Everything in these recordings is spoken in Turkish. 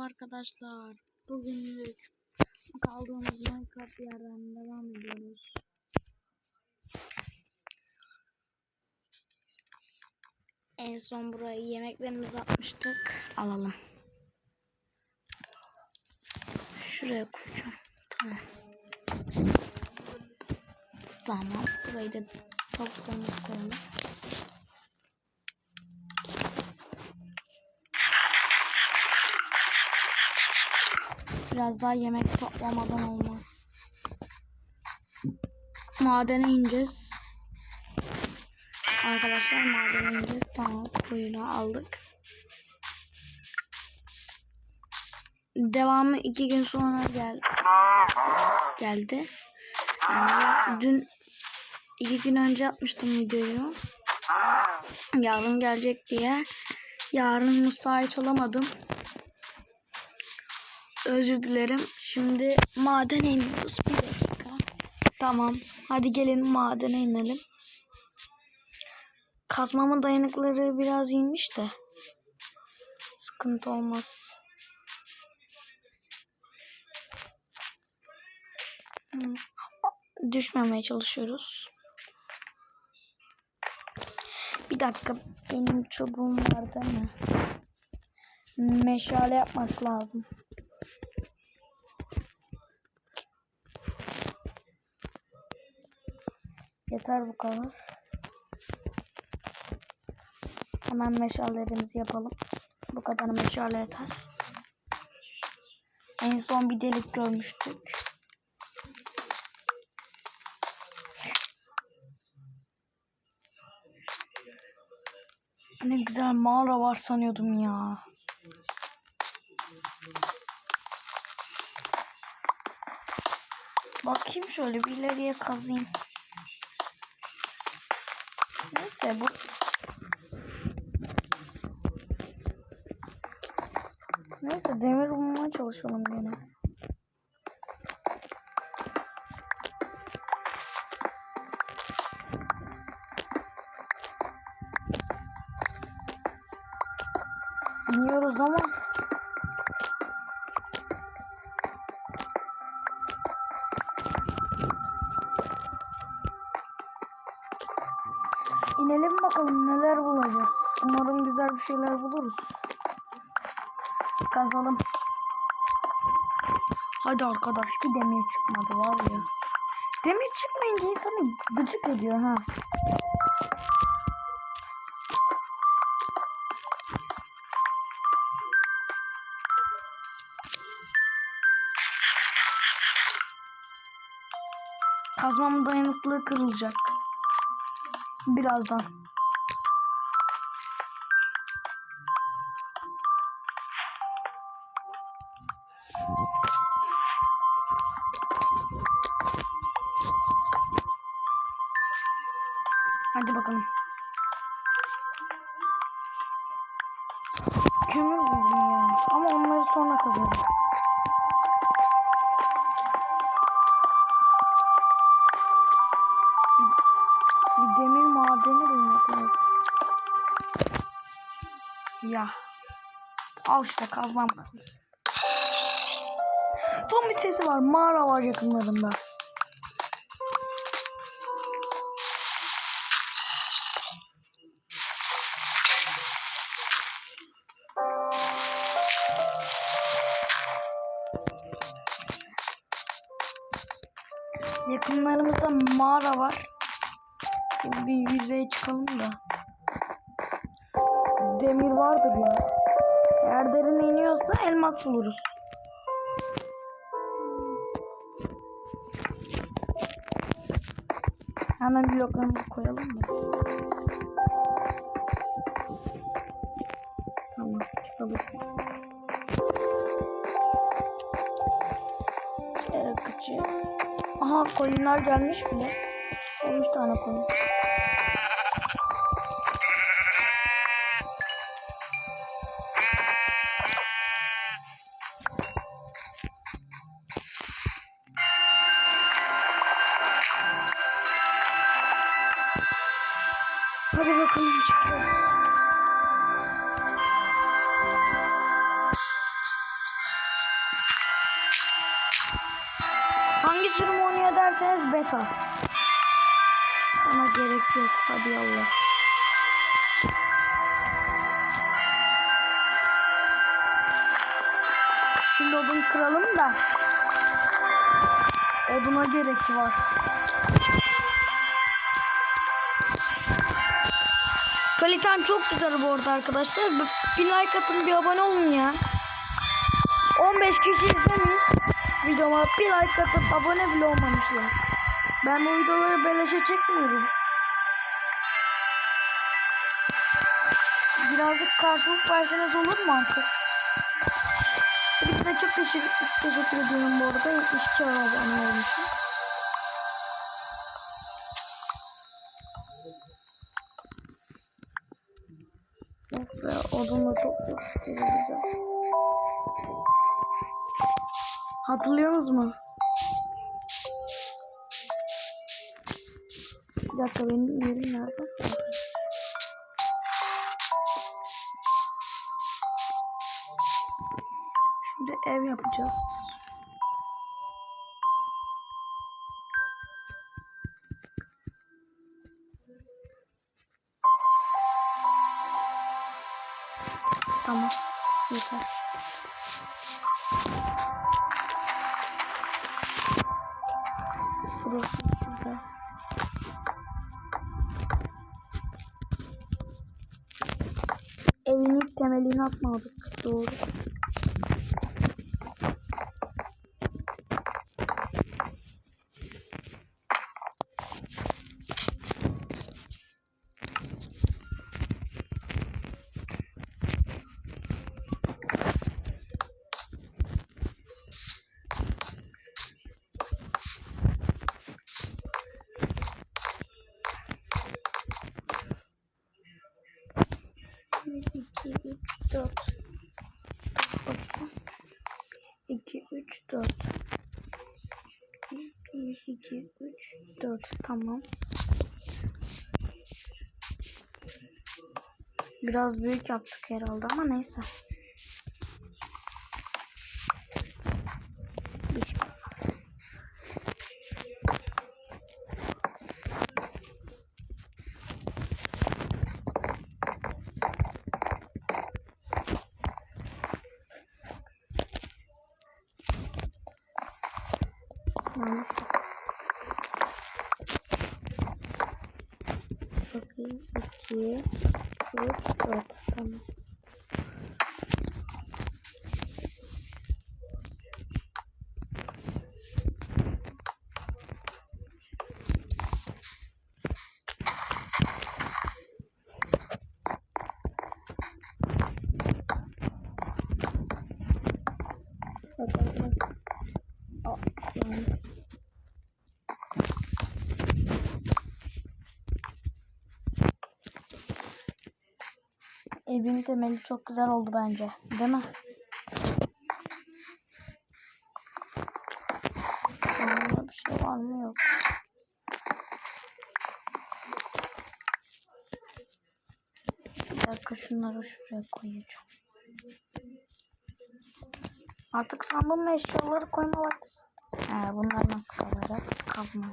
Merhaba arkadaşlar. Bugünlük kaldığımız Minecraft yerden devam ediyoruz. En son buraya yemeklerimizi atmıştık. Alalım. Şuraya koyacağım. Tamam. Tamam. Burayı da toplarımızı koyalım. Biraz daha yemek toplamadan olmaz. Madene ineceğiz. Arkadaşlar madene ineceğiz. Tamam koyunu aldık. Devamı iki gün sonra gel geldi. Yani ya- dün iki gün önce yapmıştım videoyu. Yarın gelecek diye. Yarın müsait olamadım. Özür dilerim. Şimdi madene iniyoruz. Bir dakika. Tamam. Hadi gelin madene inelim. Kazmamın dayanıkları biraz inmiş de. Sıkıntı olmaz. Hmm. Düşmemeye çalışıyoruz. Bir dakika. Benim çubuğum var değil mi? Meşale yapmak lazım. Yeter bu kadar. Hemen meşalelerimizi yapalım. Bu kadar meşale yeter. En son bir delik görmüştük. Ne güzel mağara var sanıyordum ya. Bakayım şöyle bir ileriye kazayım. Neyse bu Neyse demir bulmaya çalışalım yine. İniyoruz ama şeyler buluruz. Kazalım. Hadi arkadaş bir demir çıkmadı var ya. Demir çıkmayınca insanı gıcık ediyor ha. Kazmamın dayanıklılığı kırılacak. Birazdan. Bakalım. Kömür buldum ya. Ama onları sonra kazarım. Bir, demir madeni bulmak lazım. Ya. Al işte kazmam. Son bir sesi var. Mağara var yakınlarında. Yakınlarımızda mağara var. Şimdi bir yüzeye çıkalım da. Demir vardır ya. Eğer derine iniyorsa elmas buluruz. Hemen bloklarımızı koyalım mı? Tamam çıkalım. Çakıcı. Aha koyunlar gelmiş bile. 13 tane koyun. Hadi bakalım çıkıyoruz. Derseniz beta. Ona gerek yok. Hadi yallah. Şimdi odun kıralım da. Oduna gerek var. Kalitem çok güzel bu arada arkadaşlar. Bir like atın bir abone olun ya. 15 kişi izlemiş. Videoma bir like atıp abone bile olmamışlar. Ben bu videoları beleşe çekmiyorum. Birazcık karşılık verseniz olur mu artık? De çok teşekkür, teşekkür ediyorum bu arada. 72 abone olmuşum. Ve odunla çok Hatırlıyorsunuz mu? Bir dakika benim yerim nerede? Şimdi ev yapacağız. Tamam. Yeter. Burası şurada. Evin ilk temelini atmadık. Doğru. 4 2 3 4 1 2 3 4 tamam. Biraz büyük yaptık herhalde ama neyse. Tamam. Bakayım. İki, üç, dört. Tamam. Bakalım. Evin temeli çok güzel oldu bence. Değil mi? Sonunda bir şey var mı yok. Bir dakika şunları şuraya koyacağım. Artık sandığım eşyaları koyma vakti. He, bunları nasıl kazacağız? Kazma.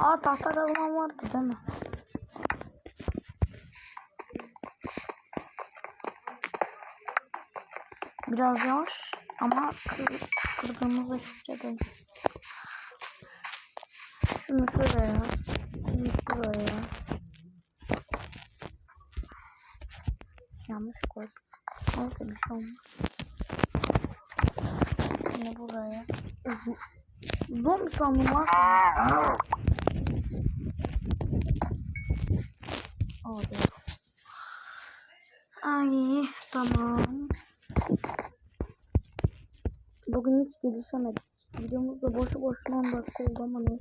Aa tahta kazmam vardı değil mi? Biraz yavaş ama kır, kırdığımızda şükredelim. Şunu şuraya. Şunu şuraya. Yanlış koydum. Neyse bir şey olmaz. Şunu buraya. Sandım var. Oldu. Ay tamam. Bugün hiç gelişemedik. Videomuz da boşu boşuna 10 dakika oldu ama ne?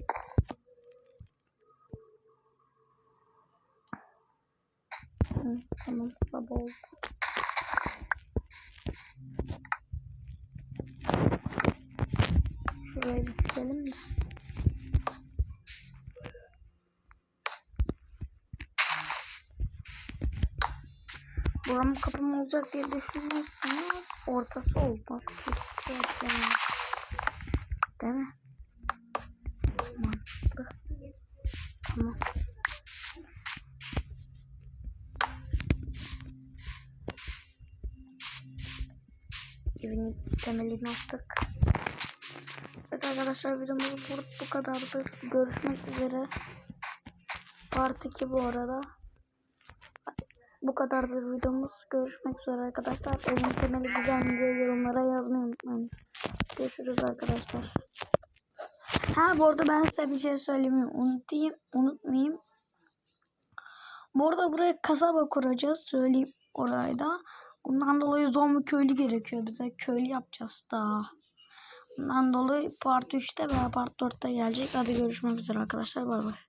Hı, tamam sabah oldu. Şurayı bitirelim de. Buram kapım olacak diye düşünüyorsanız ortası olmaz gerekiyor. Değil mi? Mantıklı. Tamam. Evin temelini attık. Evet arkadaşlar videomuz bu kadardı. Görüşmek üzere. Part 2 bu arada. Bu kadardır videomuz. Görüşmek üzere arkadaşlar. Evin temeli güzel diye yorumlara yazmayı unutmayın. Görüşürüz arkadaşlar. Ha bu arada ben size bir şey söylemeyi unutayım, unutmayayım. Bu arada buraya kasaba kuracağız. Söyleyeyim orayı da. Bundan dolayı zombi köylü gerekiyor bize. Köylü yapacağız daha. Bundan dolayı part 3'te veya part 4'te gelecek. Hadi görüşmek üzere arkadaşlar. Bay bay.